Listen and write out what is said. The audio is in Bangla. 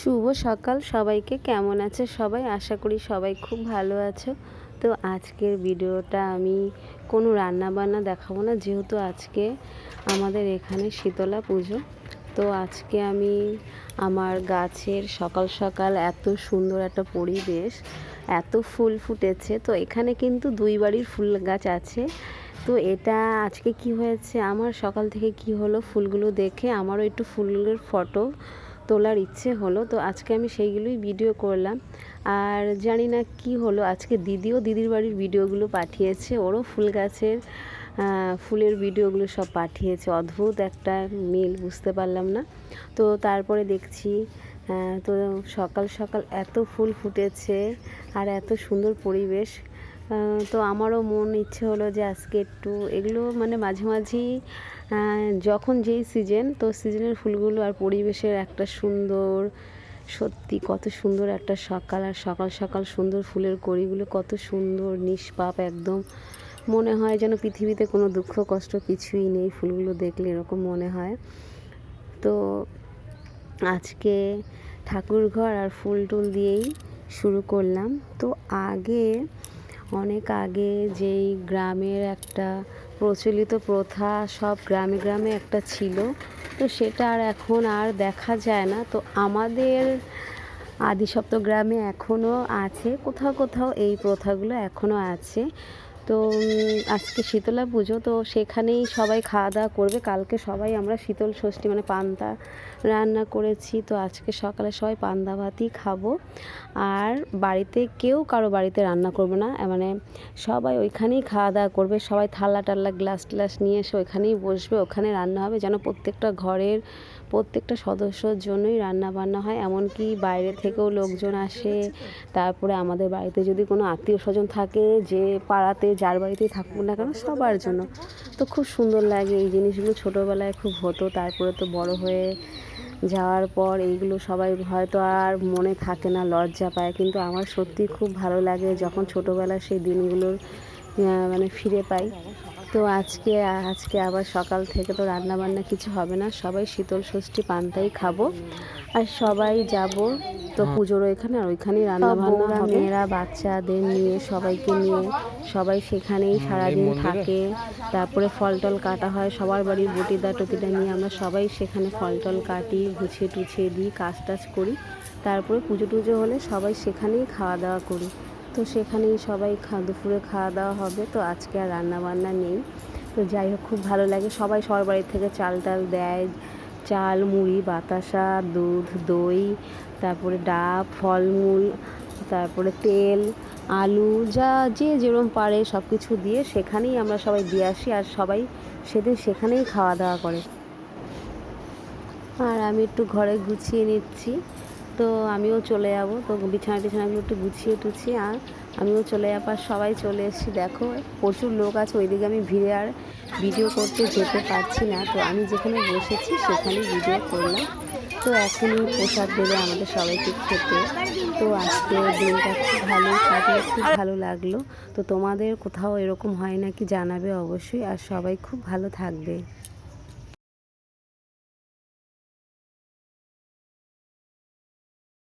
শুভ সকাল। সবাইকে কেমন আছে সবাই? আশা করি সবাই খুব ভালো আছো। তো আজকের ভিডিওটা আমি কোনো রান্না বান্না দেখাবো না, যেহেতু আজকে আমাদের এখানে শীতলা পুজো। তো আজকে আমি আমার গাছের সকাল সকাল এত সুন্দর একটা পরিবেশ, এত ফুল ফুটেছে। তো এখানে কিন্তু দুই বাড়ির ফুল গাছ আছে। তো এটা আজকে কি হয়েছে? আমার সকাল থেকে কি হলো? ফুলগুলো দেখে আমারও একটু ফুলের ফটো তোলার ইচ্ছে হলো, তো আজকে আমি সেইগুলোই ভিডিও করলাম। আর জানি না কি হলো, আজকে দিদিও দিদির বাড়ির ভিডিওগুলো পাঠিয়েছে, ওরও ফুল গাছের ফুলের ভিডিওগুলো সব পাঠিয়েছে। অদ্ভুত একটা মিল, বুঝতে পারলাম না। তো তারপরে দেখছি তো সকাল সকাল এত ফুল ফুটেছে, আর এত সুন্দর পরিবেশ। তো আমারও মন ইচ্ছে হলো যে আজকে একটু এগুলো মানে মাঝে মাঝেই যখন যেই সিজন তো সিজনের ফুলগুলো আর পরিবেশের একটা সুন্দর, সত্যি কত সুন্দর একটা সকাল আর সকাল সকাল সুন্দর ফুলের কড়িগুলো, কত সুন্দর নিষ্পাপ একদম। মনে হয় যেন পৃথিবীতে কোনো দুঃখ, কষ্ট কিছুই নেই ফুলগুলো দেখলে, এরকম মনে হয়। তো আজকে ঠাকুর ঘর আর ফুল টুল দিয়েই শুরু করলাম। তো আগে অনেক আগে যেই গ্রামের একটা প্রচলিত প্রথা সব গ্রামে গ্রামে একটা ছিল, তো সেটা আর এখন আর দেখা যায় না। তো আমাদের আদিসপ্ত গ্রামে এখনও আছে, কোথাও কোথাও এই প্রথাগুলো এখনও আছে। তো আজকে শীতলা পুজো, তো সেখানেই সবাই খাওয়া দাওয়া করবে। কালকে সবাই আমরা শীতল ষষ্ঠী মানে পান্তা রান্না করেছি। তো আজকে সকালে সবাই পান্তা ভাতই খাব। আর বাড়িতে কেউ কারও বাড়িতে রান্না করবে না। মানে সবাই ওইখানেই খাওয়া দাওয়া করবে। সবাই থালা টাল্লা, গ্লাস ট্লাস নিয়ে এসে ওইখানেই বসবে। ওখানে রান্না হবে যেন প্রত্যেকটা ঘরের প্রত্যেকটা সদস্যর জন্যই রান্না বান্না হয়। এমনকি বাইরে থেকেও লোকজন আসে। তারপরে আমাদের বাড়িতে যদি কোনো আত্মীয় স্বজন থাকে যে পাড়াতে যার বাড়িতেই থাকুক না কেন সবার জন্য। তো খুব সুন্দর লাগে এই জিনিসগুলো ছোটোবেলায় খুব হতো, তারপরে তো বড় হয়ে যাওয়ার পর এইগুলো সবাই হয়তো আর মনে থাকে না, লজ্জা পায়। কিন্তু আমার সত্যি খুব ভালো লাগে যখন ছোটোবেলার সেই দিনগুলোর মানে ফিরে পাই। তো আজকে আজকে আবার সকাল থেকে তো রান্না বান্না কিছু হবে না, সবাই শীতল ষষ্ঠী পান্তাই খাব। আর সবাই যাব তো পুজোর ওইখানে আর ওইখানেই রান্না বান্না মেয়েরা বাচ্চাদের নিয়ে সবাইকে নিয়ে সবাই সেখানেই সারাদিন থাকে। তারপরে ফল টল কাটা হয় সবার বাড়ির বটিদা টটিদা নিয়ে আমরা সবাই সেখানে ফল টল কাটি গুছিয়ে টুছিয়ে দিই কাজ টাজ করি। তারপরে পুজো টুজো হলে সবাই সেখানেই খাওয়া দাওয়া করি। তো সেখানেই সবাই খা দুপুরে খাওয়া দাওয়া হবে। তো আজকে আর রান্না বান্না নেই। তো যাই হোক খুব ভালো লাগে। সবাই সবার বাড়ির থেকে চাল টাল দেয়। চাল, মুড়ি, বাতাসা, দুধ, দই, তারপরে ডাব, ফলমূল, তারপরে তেল, আলু, যা যে যেরকম পারে সব কিছু দিয়ে সেখানেই আমরা সবাই দিয়ে আসি আর সবাই সেদিন সেখানেই খাওয়া দাওয়া করে। আর আমি একটু ঘরে গুছিয়ে নিচ্ছি। তো আমিও চলে যাব। তো বিছানা টিছানাগুলো একটু গুছিয়ে টুছিয়ে আর আমিও চলে যাবার সবাই চলে এসেছি। দেখো, প্রচুর লোক আছে, ওইদিকে আমি ভিড়ে আর ভিডিও করতে যেতে পারছি না। তো আমি যেখানে বসেছি সেখানে ভিডিও করলাম। তো এখনই প্রসাদ দেবে আমাদের সবাইকে খেতে। তো আজকে দিনটা খুব ভালো কাটলো, খুব ভালো লাগল। তো তোমাদের কোথাও এরকম হয় নাকি জানাবে অবশ্যই। আর সবাই খুব ভালো থাকবে।